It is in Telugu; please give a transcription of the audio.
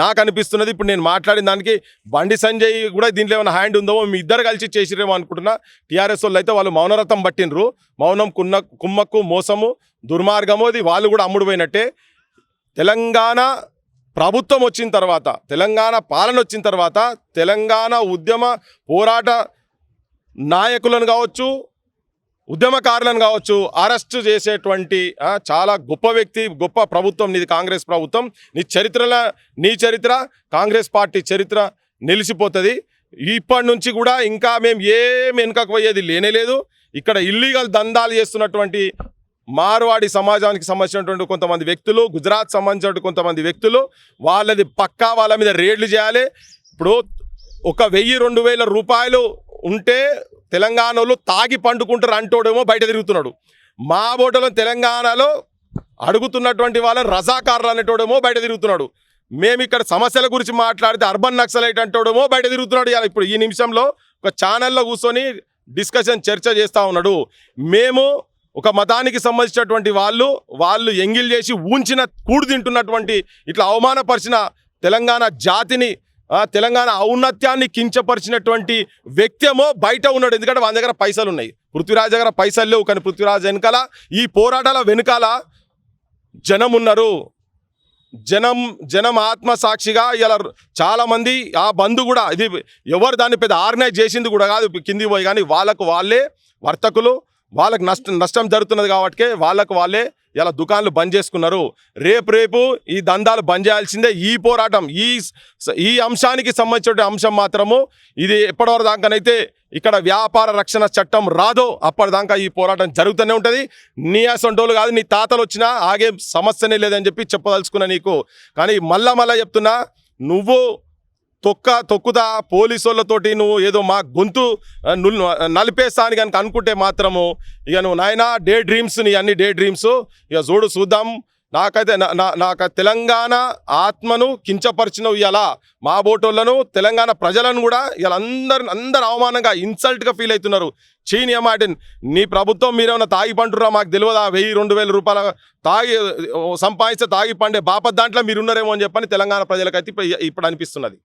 నాకు అనిపిస్తున్నది ఇప్పుడు నేను మాట్లాడిన దానికి బండి సంజయ్ కూడా దీంట్లో ఏమైనా హ్యాండ్ ఉందో మీ ఇద్దరు కలిసి చేసిరేమో అనుకుంటున్నా. టీఆర్ఎస్ వాళ్ళు అయితే వాళ్ళు మౌనరథం పట్టినరు మౌనం కున్న కుమ్మక్కు మోసము దుర్మార్గము అది వాళ్ళు కూడా అమ్ముడుపోయినట్టే. తెలంగాణ ప్రభుత్వం వచ్చిన తర్వాత తెలంగాణ పాలన వచ్చిన తర్వాత తెలంగాణ ఉద్యమ పోరాట నాయకులను కావచ్చు ఉద్యమకారులను కావచ్చు అరెస్ట్ చేసేటువంటి చాలా గొప్ప వ్యక్తి గొప్ప ప్రభుత్వం నీది కాంగ్రెస్ ప్రభుత్వం. నీ చరిత్రలో నీ చరిత్ర కాంగ్రెస్ పార్టీ చరిత్ర నిలిచిపోతుంది. ఇప్పటి నుంచి కూడా ఇంకా మేము ఏం వెనుకకు పోయేది లేనే లేదు. ఇక్కడ ఇల్లీగల్ దందాలు చేస్తున్నటువంటి మార్వాడి సమాజానికి సంబంధించినటువంటి కొంతమంది వ్యక్తులు గుజరాత్ సంబంధించినటువంటి కొంతమంది వ్యక్తులు వాళ్ళది పక్కా వాళ్ళ మీద రేడ్లు చేయాలి. ఇప్పుడు ఒక వెయ్యి రెండు వేల రూపాయలు ఉంటే తెలంగాణలో తాగి పండుకుంటారు అంటోడేమో బయట తిరుగుతున్నాడు. మా బోటలో తెలంగాణలో అడుగుతున్నటువంటి వాళ్ళని రజాకారులు అనేటోడేమో బయట తిరుగుతున్నాడు. మేము ఇక్కడ సమస్యల గురించి మాట్లాడితే అర్బన్ నక్సలైట్ అంటోడేమో బయట తిరుగుతున్నాడు. ఇలా ఇప్పుడు ఈ నిమిషంలో ఒక ఛానల్లో కూర్చొని డిస్కషన్ చర్చ చేస్తూ ఉన్నాడు. మేము ఒక మతానికి సంబంధించినటువంటి వాళ్ళు వాళ్ళు ఎంగిల్ చేసి ఊంచిన కూడు తింటున్నటువంటి ఇట్లా అవమానపరిచిన తెలంగాణ జాతిని తెలంగాణ ఔన్నత్యాన్ని కించపరిచినటువంటి వ్యక్తేమో బయట ఉన్నాడు. ఎందుకంటే వాళ్ళ దగ్గర పైసలు ఉన్నాయి. పృథ్వీరాజ్ దగ్గర పైసలు లేవు. కానీ పృథ్వీరాజ్ వెనకాల ఈ పోరాటాల వెనకాల జనం ఉన్నారు. జనం జనం ఆత్మ సాక్షిగా ఇలా చాలామంది ఆ బంధు కూడా ఇది ఎవరు దాన్ని పెద్ద ఆర్గనైజ్ చేసింది కూడా కాదు. కింది పోయి కానీ వాళ్ళకు వాళ్ళే వర్తకులు వాళ్ళకి నష్టం నష్టం జరుగుతున్నది కాబట్టి వాళ్ళకు వాళ్ళే ఇలా దుకాణాలు బంద్ చేసుకున్నారు. రేపు రేపు ఈ దందాలు బంద్ చేయాల్సిందే ఈ పోరాటం. ఈ ఈ అంశానికి సంబంధించిన అంశం మాత్రము ఇది ఎప్పటివరకు దాకానైతే ఇక్కడ వ్యాపార రక్షణ చట్టం రాదో అప్పటిదాకా ఈ పోరాటం జరుగుతూనే ఉంటుంది. నీ అసొంటోళ్ళు కాదు నీ తాతలు వచ్చినా ఆగే సమస్యనే లేదని చెప్పి చెప్పదలుచుకున్నా నీకు. కానీ మళ్ళా మళ్ళా చెప్తున్నా నువ్వు తొక్క తొక్కుదా పోలీసు వాళ్ళతోటి నువ్వు ఏదో మా గొంతు నలిపేస్తాను కనుక అనుకుంటే మాత్రము ఇక నువ్వు నాయన డే డ్రీమ్స్ నీ అన్ని డే డ్రీమ్స్ ఇక చూడు చూద్దాం. నాకైతే నా- నా- నాకు తెలంగాణ ఆత్మను కించపరిచినవు ఇలా మా బోటోళ్ళను తెలంగాణ ప్రజలను కూడా ఇలా అందరు అందరు అవమానంగా ఇన్సల్ట్గా ఫీల్ అవుతున్నారు చీని మాటిన్ నీ ప్రభుత్వం మీరేమైనా తాగి పంటురా మాకు తెలియదా వెయ్యి రెండు వేల రూపాయల తాగి సంపాదిస్తే తాగి పండే బాపత్ దాంట్లో మీరు ఉన్నారేమో అని చెప్పని తెలంగాణ ప్రజలకైతే ఇప్పుడు అనిపిస్తున్నది.